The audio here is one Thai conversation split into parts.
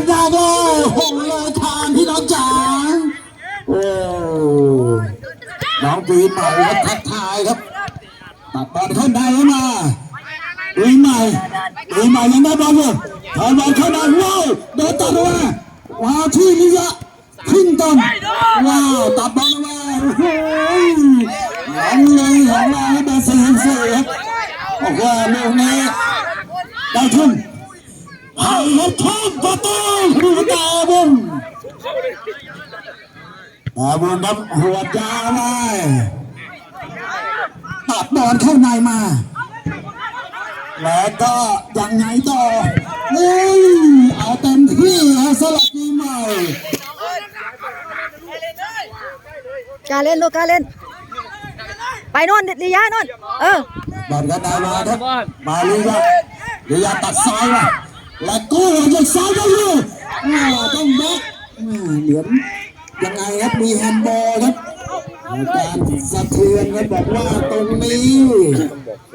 ดยากเลยโอ้เลยทางพี่น้องจ๋าโอ้น้องปีใหม่ครับทักทายครับตัดบอลเข้าในมาปีใหม่ปีใหม่ยังได้บอลอยู่ถอยบอลเข้าในว้าวเดินตัดมาว้าวที่นิยะขึ้นต้นว้าวตัดบอลมาโอ้โหหลังเลยของเราให้เบอร์สี่สี่ครับโอ้โหลูกนี้ได้ทุ่ม ให้เขาทุ่มประตูหัวตาบุญตาบุญครับหัวจาวเลยตัดบอลเข้าในมา แล้วก็ยังไงต่อเฮ้ยเอาเต็มที่ฮะสลับปีใหม่กล้าเล่นลูกกล้าเล่น ไปโน่นลียาโน่นเออ บอลกันได้มาครับ มาลียาลียาตัดซ้ายมา แล้วกู้จากซ้ายก็อยู่อ่าต้องบล็อกเหมือนยังไงครับมีแฮนด์บอลครับการสะเทือนครับบอกว่าตรงนี้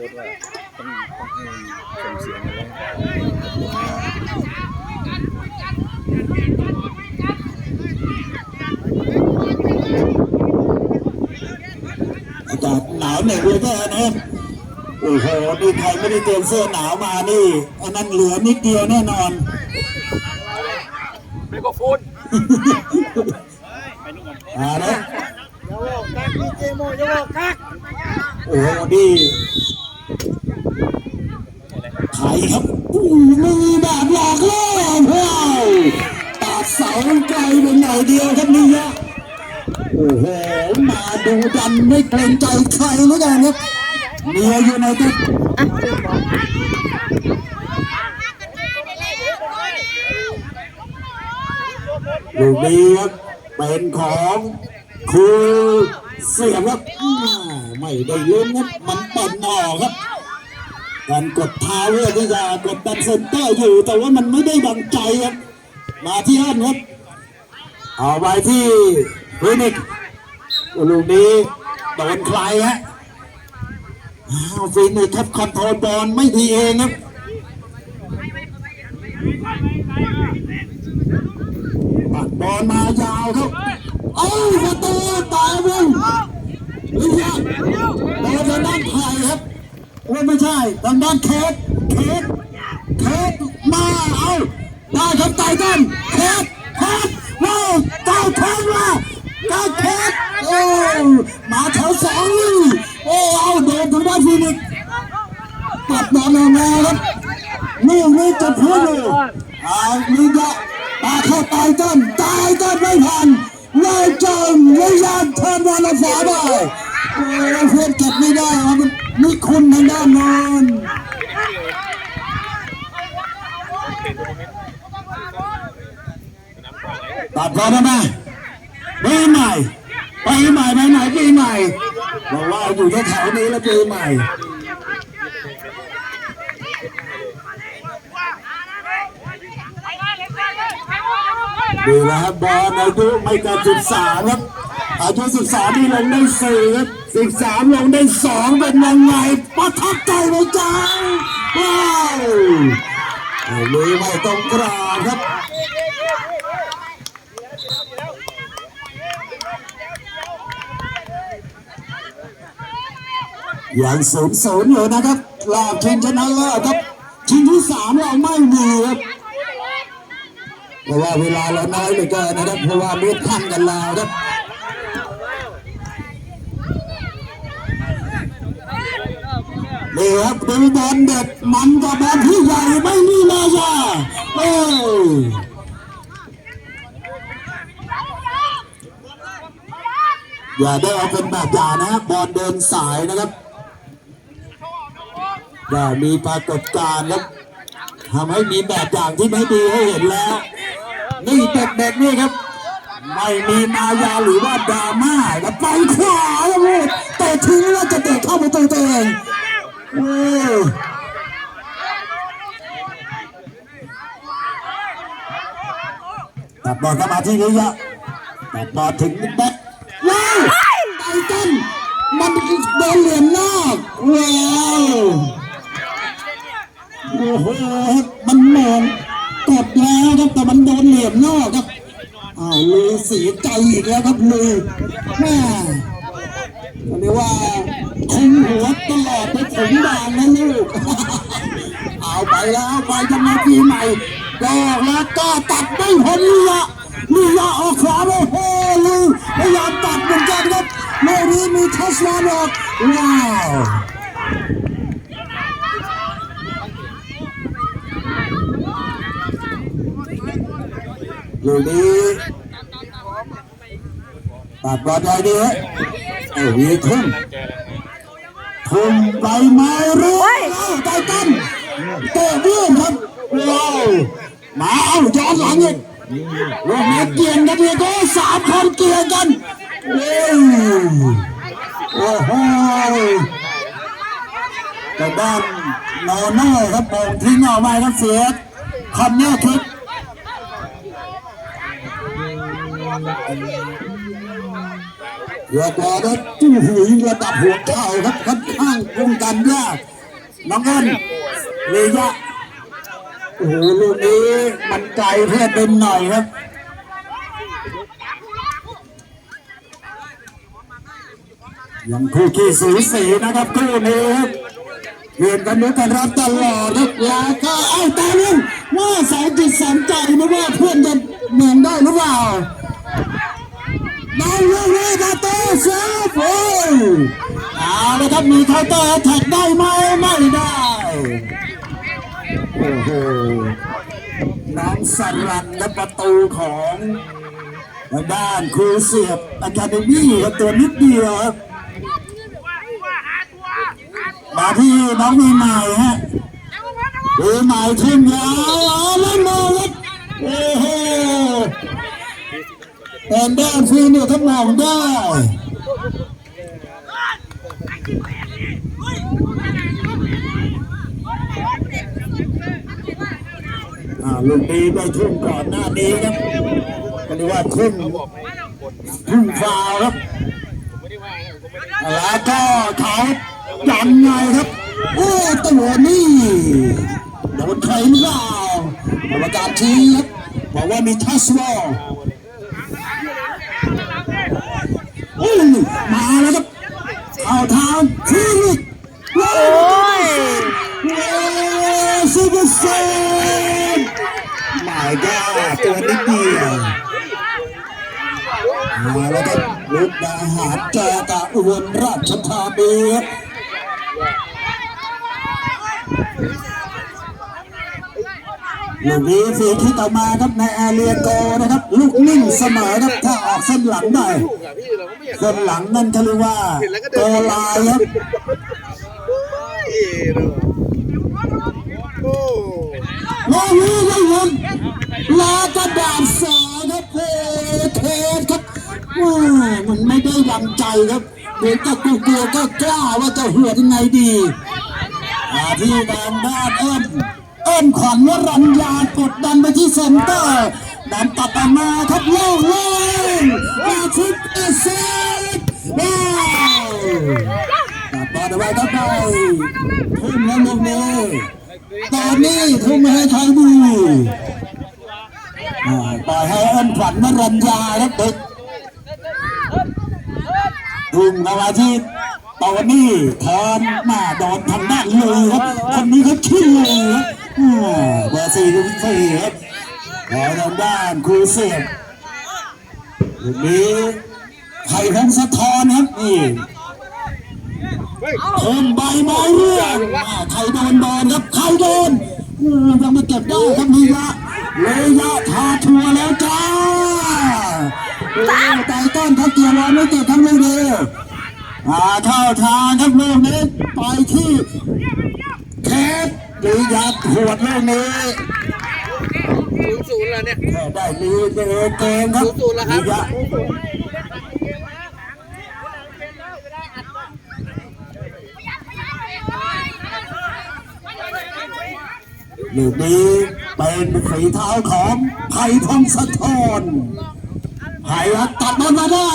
อากาศหนาวเหน็บเลยก็นะครับ โอ้โหนี่ใครไม่ได้เตรียมเสื้อหนาวมานี่อันนั้นเหลือนิดเดียวแน่นอนไมโครโฟนอ่านะอย่าบอกกักพี่เจโมอย่าบอกกักโอ้โหนี่ใครครับอู้มือแบบหลอกล่อว้าวตัดเสาไกลไปหน่อยเดียวครับนี่ฮะโอ้โหมาดูดันไม่เกรงใจใครเหมือนกันครับ เมียอยู่ในตึกอะลืมบอกลูกนี้ครับเป็นของคือเสียบครับไม่ได้ลุ้นครับมันปั่นออกครับการกดเท้าเพื่อที่จะกดดันเซนเตอร์อยู่ แต่ว่ามันไม่ได้ดังใจครับมาที่อันครับเอาไปที่ฟินิกลูกนี้โดนใครฮะ ฟินิกซ์ครับคอนโทรลบอลไม่ดีเองครับปัดบอลมายาวครับเอ้ยประตูตายวงวิญญาณบอลทางด้านไผ่ครับว่าไม่ใช่ทางด้านเคสเคสเคสมาเอาได้ครับไต่ต้นเคสเคสว้าวเก้าเคสว่าเก้าเคสโอ้มาแถวสอง อ้เอาโดนทางด้านฟินิกซ์ปัดบอลออกมาครับลูกนี้จะพูดอยู่เอาวิญญาณตาเข้าตายต้นตายต้นไม่ทันไล่จมวิญญาณเทินบอลฝาได้โอ้ยเพื่อนเก็บไม่ได้ครับนมีคุณทางด้านนอนตัดบอลมาปีใหม่ไปใหม่ไปไหนไปใหม่ บอกว่าอยู่แถวนี้แล้วปีใหม่ดูแล้วครับบอลอายุไม่เกินสิบสามครับอายุสิบสามนี่ลงได้สี่ครับสิบสามลงได้สองเป็นยังไงประทับใจไหมจ๊ะว้าวอันนี้ไม่ต้องกราบครับอ ย่างศูนย์ศูนย์อยู่นะครับรอบชิงชนะเลิศครับชิงที่สามเราไม่มีครับเพราะว่าเวลาเราน้อยเหลือเกินนะครับเพราะว่ามืดค่ำกันแล้วครับนี่ครับดูบอลเด็ดมันกับบอลที่ใหญ่ไม่มีมายาโอ้ยอย่าได้เอาเป็นแบบอย่างนะครับบอลเดินสายนะครับ อย่ามีปรากฏการณ์ครับทำให้มีแบบอย่างที่ไม่ดีให้เห็นแล้ว นี่เด็กๆนี่ครับ ไม่มีมายาหรือว่าดราม่าแล้วไปขวาแล้วพูดเตะทิ้งแล้วจะเตะเข้าประตูตัวเองโอ้ยตัดบอลเข้ามาที่นี้ยะตัดบอลถึงแบ็คว้าวไตเต้นมันโดนเหลี่ยมนอกว้าว โอ้โหมันมองกดแล้วครับแต่มันโดนเหลี่ยมนอกครับอ้าวลือเสียใจอีกแล้วครับลือแม่เรียกว่าคงหัวตลอดไปถึงด่านนะลูกเอาไปแล้วไปทำไมปีใหม่ดอกแล้วก็ตัดไม่พ้นละนี่ละออกขวาโอ้โหลือพยายามตัดเหมือนกันครับเมื่อนี้มีทัชมาดอกว้าว ลูกนี้ตัดบอลได้ดีฮะโอ้ยทุ่มทุ่มไปไม้รู้โอ้ยไตตันเตะเบี้ยนครับว้าวมาเอาย้อนหลังอีกลูกนี้เกี่ยงกันเลยก็สามคนเกี่ยงกันโอ้ยโอ้โหแต่ด้านโนโน่ครับมองทิ้งเอาไว้ครับเสียคอนเนอร์คิก เรียกว่าได้ตู้หูยระดับหัวเข่าครับค่อนข้างป้องกันยากน้องเอิญเลยยะโอ้โหลูกนี้มันไกลเพื่อเป็นหน่อยครับยังคู่ขี้สูสีนะครับคู่นี้ครับเรียนกันด้กันรับตลอดครับแล้วก็เอ้าตาลุงว่าสายจิตสามใจไม่ว่าเพื่อนจะเหมือนได้หรือเปล่า ได้เรื่องนี้ครับเตะเซฟโอ้เอาละครับมีเคาน์เตอร์แท็กได้ไหมไม่ได้โอ้โหน้องสรันและประตูของทางด้านครูเสียบอะคาเดมี่ครับตัวนิดเดียวครับมาที่น้องมีใหม่ฮะมีใหม่ทีมยาวเอาเล่นมาครับโอ้โห แอนด้านฟรีเนี่ยถ้านมองได้ลูกนี้ได้ทุ่มก่อนหน้านี้ครับก็เรียกว่าทุ่มทุ่มฟาวครับแล้วก็เขายันไงครับ โอ้ตัวนี่โดนใครหรือเปล่ากรรมการชี้ครับบอกว่ามีทัสบอล อุ้ยมาแล้วครับเอาทางฟิลิปโอ้ยซูเปอร์เซนไม่ได้ตัวนิดเดียวมาแล้วครับลูกดาหารเจอกับอุบลราชธานีครับ ลูกนี้ฟรีคิกออกมาครับในแอเรียโกนะครับ ลูกนิ่งเสมอครับถ้าออกเส้นหลังได้เส้นหลังนั่นเขาเรียกว่าโกลายครับโอ้โอ้โหไม่หมลากระดาษสอครับโอเทสครับว้ามันไม่ได้ดังใจครับเดี๋ยวก็กลัวก็กล้าว่าจะหัวยังไงดีมาที่แดงด้านเอิ้น้นขวัญวรัญญากดดันไปที่เซนเตอร์ดันตัดออมาครับโล่งโล่งอาทิตย์เอเซนว้าวตัดบอลไว้ครับไปทุ่มแล้วลูกนี้ตอนนี้ทุ่มให้ไทยบูอ่าปล่อยให้เอิ้นขวัญวรัญญาครับเด็กทุ่มเข้ามาที่ตอนนี้แทนมาโดนทางด้านเลยครับคนนี้เขาขี้เลยครับ เบอร์สี่ลูกสี่ครับแล้วทางด้านครูเสียบลูกนี้ไผ่พงศธรครับนี่เพิ่มใบไม้เรื่องอ่โดนโดนครับใครโดนยังไม่เก็บได้ครับนี่ละเลยะทาทัวร์แล้วจ้าโอ้ไตต้นเขาเกียวบอไม่เก็บทั้งลูกเลยอ่าเข้าทางครับลูกนี้ไปที่แคส หรือยัดขวดลูกนี้ศูนย์ศูนย์แล้วเนี่ยแค่ได้ลีเดเกมครับศูนย์แล้วครับลียะลูกนี้เป็นฝีเท้าของไผ่พงศธรไผ่รักตัดมันมาได้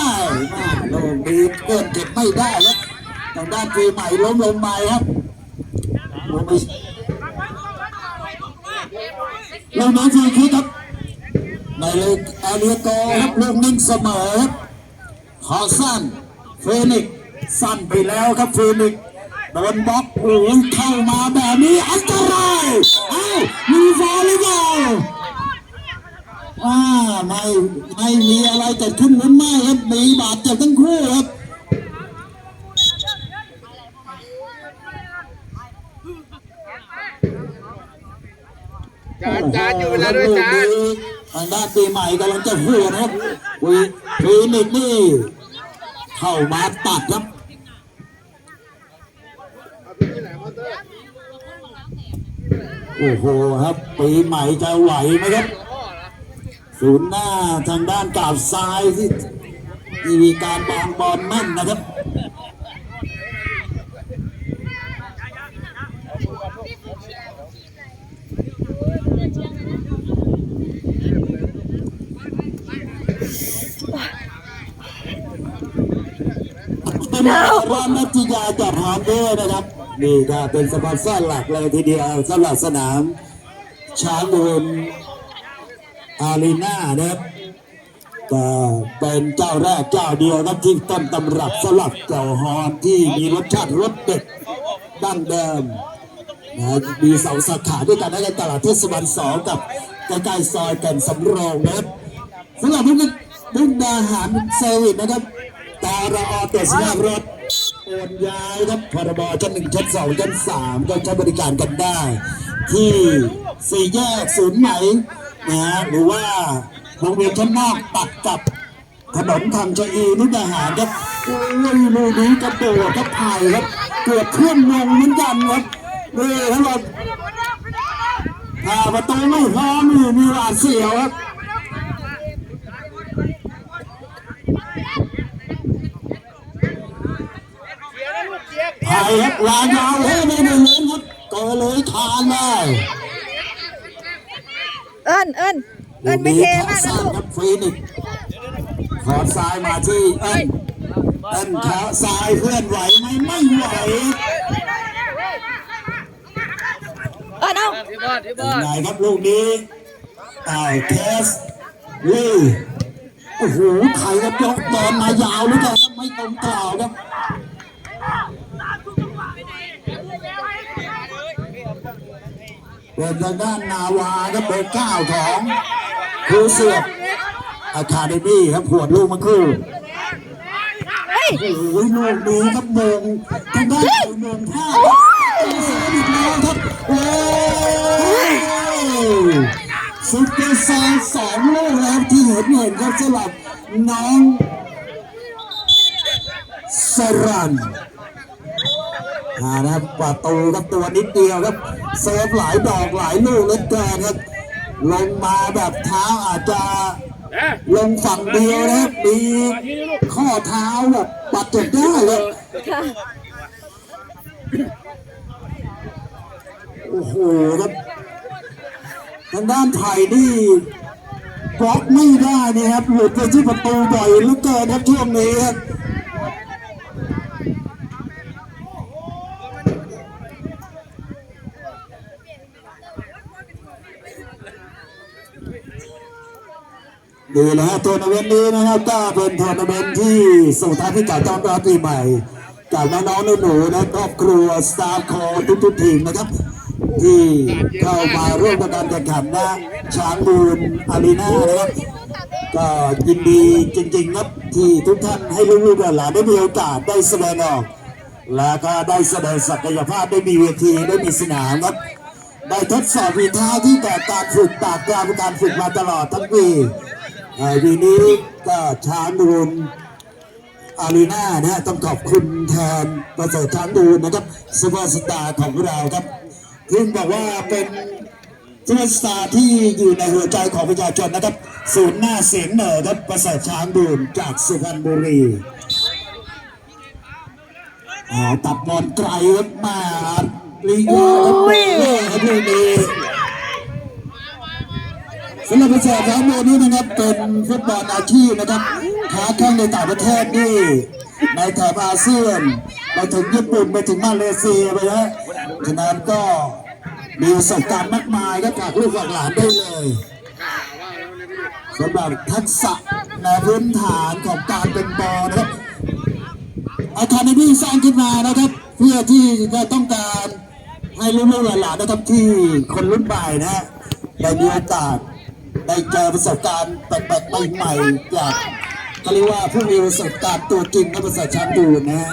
อ่าลูกนี้เกินเก็บไม่ได้ครับทางด้านปีใหม่ล้มลงไปครับลงไป เราน้องฟรีคิกครับในเลยอาเรียโกครับลูกนิ่งเสมอครับขอสั้นเฟนิกสั้นไปแล้วครับเฟนิกโดนบล็อกโอ้เข้ามาแบบนี้อันตรายเอ้ามีฟาวล์หรือเปล่าอ่าไม่ไม่มีอะไรเกิดขึ้นหรือไม่ครับมีบาดเจ็บทั้งคู่ครับ จานจานอยู่เวลาด้วยจานทางด้านปีใหม่กำลังจะหัวนะครับวีฟีนิกนี่เข้ามาตัดครับโอ้โหครับปีใหม่จะไหวไหมครับศูนย์หน้าทางด้านกาบซ้ายที่ที่มีการบางบอลแม่นนะครับ เป็นร้านนัทยาจับหอมด้วยนะครับนี่ก็เป็นสปอนเซอร์หลักเลยทีเดียวสำหรับสนาม ช้างมูลอารีนานะครับก็เป็นเจ้าแรกเจ้าเดียวครับที่ต้นตำรับสลับเจ้าฮอนที่มีรสชาติรสเด็ดดั้งเดิมนะมีสองสาขาด้วยกันในตลาดเทศบาลสองกับใกล้ๆซอยแก่นสำโรงนะครับสำหรับมุกมุกดาหารเซอร์วิสนะครับ ตารอเตสยารถโอนย้ายครับพรบชั้นหนึ่งชั้นสองชั้นสามก็ใช้บริการกันได้ ที่สี่แยกศูนย์ไหมนะฮะหรือว่าวงเวียนชั้นนอกตัดกับถนนทางชะอีนุทหารครับโอ้ยลูนี้กระโดดครับไผ่ครับเกือบขึ้นลงเหมือนกันครับนี่ครับผมาประตูไม่พร้อมนี่มีหวาดเสียวครับ ไผ่ครับวางยาวให้ไม่ได้เล่นครับก็เลยทานเลยเอิญเอิญเอิญไม่เทมากนะลูกฟรีนิกขอซ้ายมาที่เอิ้นเอิ้นขาซ้ายเพื่อนไหวไหมไม่ไหวเอิญเอาที่บอลที่บเป็อนครับลูกนี้อ้าวเคสลี่โอ้โหไข่ครับยกบอลมายาวเหลยกันครับไม่ตรงกล่าวครับ เป็นทางด้านนาวาครับเบอร์เก้าของครูเสือกอาคาเดมี่ครับขวดลูกมาคู่เฮ้ยโอ้โหลูกนี้ครับมงทางด้านมงพลาดเสียอีกแล้วครับโอ้ยซุปเปอร์ไซน์สองลูกแล้วที่เห็นเห็นครับสลับน้องสรัน อ่านะครับประตูครับตัวนิดเดียวครับเซฟหลายดอกหลายลูกเหลือเกินครับลงมาแบบเท้าอาจจะลงฝั่งเดียวนะครับมีข้อเท้าแบบบาดเจ็บได้เลยโอ้โหครับทางด้านไทยนี่บล็อกไม่ได้นี่ครับหลุดไปที่ประตูบ่อยเหลือเกินครับช่วงนี้ครับ ดีนะฮะทัวร์นาเมนต์นี้นะครับก็เป็นทัวร์นาเมนต์ที่ส่งท้ายพิกัดต้อนรับปีใหม่กับน้องๆหนูๆนะครอบครัวสตาร์โคทุกๆทีมนะครับ ที่เข้ามาร่วมกับการแข่งขันนะช้างบูนอารีนานะครับก็ยินดีจริงๆครับที่ทุกท่านให้ลูกๆหลานได้มีโอกาสได้แสดงออก แล้วก็ได้แสดงศักยภาพได้มีเวทีได้มีสนามครับได้ทดสอบวีท่าที่แต่กางฝึกตากตามการฝึกมาตลอดทั้งปี เอ่อปีนี้ก็ช้างบูนอารีนานะฮะต้องขอบคุณแทนประเสริฐช้างดูนนะครับซูเปอร์สตาร์ของเราครับซึ่งบอกว่าเป็นซูเปอร์สตาร์ที่อยู่ในหัวใจของประชาชนนะครับศูนย์หน้าเสียงเหนือครับประเสริฐช้างดูนจากสุพรรณบุรีอ่าตัดบอลไกลครับมาลิงาครับโอ้ยครับลูกนี้สำหรับประเสริฐช้างดูนนี้นะครับเป็นฟุตบอลอาชีพนะครับค้าแข่งในต่างประเทศนี่ในแถบอาเซียนไปถึงญี่ปุ่นไปถึงมาเลเซียไปนะฉะนั้นก็มีประสบการณ์มากมายก็จากลูกหลากหลานได้เลยสำหรับทักษะในพื้นฐานของการเป็นบอลนะครับอาคาเดมี่สร้างขึ้นมานะครับ เพื่อที่จะต้องการให้ลูกหลานนะครับที่คนรุ่นใหม่นะฮะได้มีโอกาส ได้เจอประสบการณ์แปลกๆใหม่ๆจากเขาเรียกว่าผู้มีประสบการณ์ตัวจริงและประสาทชั้นดูนะฮะ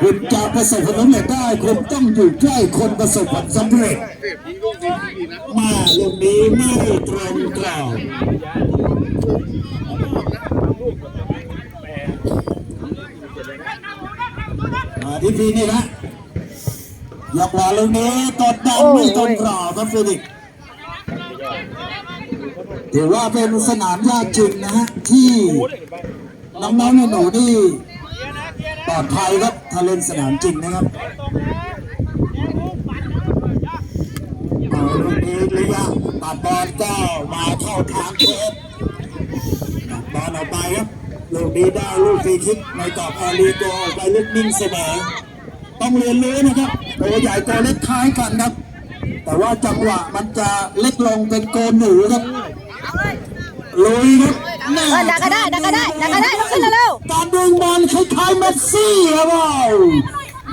คุณจะประสบความสำเร็จได้คุณต้องอยู่ใกล้คนประสบความสำเร็จมาลูกนี้ไม่ตรงกรอบ มาที่พีนี่นะยกหลาลูกนี้กดดันไม่ตรงกรอบครับฟิลิกซ์ถือว่าเป็นสนามยากจริงนะฮะที่น้องๆหนูๆนี่ปลอดภัยครับถ้าเล่นสนามจริงนะครับเอาลูกนี้ระยะตัดบอลก็มาเข้าทางเทปตัดบอลออกไปครับ ลูกนี้ได้ลูกฟรีคิกในกรอบแอรีโกออกไปลูกนิ่งเสมอต้องเรียนรู้นะครับตัวใหญ่ตัวเล็กคล้ายกันครับ แต่ว่าจังหวะมันจะเล็กลงเป็นโกนหนูครับลุยครับแม่เออดักก็ได้ดักก็ได้ดักก็ได้ลุกขึ้นเร็วการดึงบอลคล้ายๆเมสซี่ครับว้าว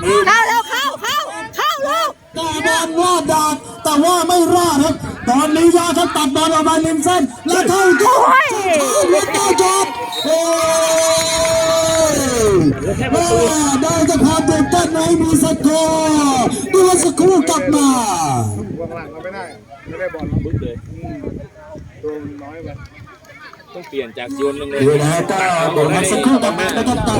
นี่ๆเข้าเร็วเข้าเข้าเข้าเร็วแต่บอลว่าดาดแต่ว่าไม่รอดครับ ตอนนี้ยาเขาตัดบอลออกมาริมเส้นแล้วเข้าจุดแล้วเข้าจุดโอ้ยแม่ได้จากความตื่นเต้นไม่มีสกอร์ดูสักครู่กลับมาวางหลังเราไม่ได้ไม่ได้บอลบึ้งเลยตัวมันน้อยไปต้องเปลี่ยนจากโยนลงเลยดูนะก็เดี๋ยวมาสักครู่กลับมานะครับต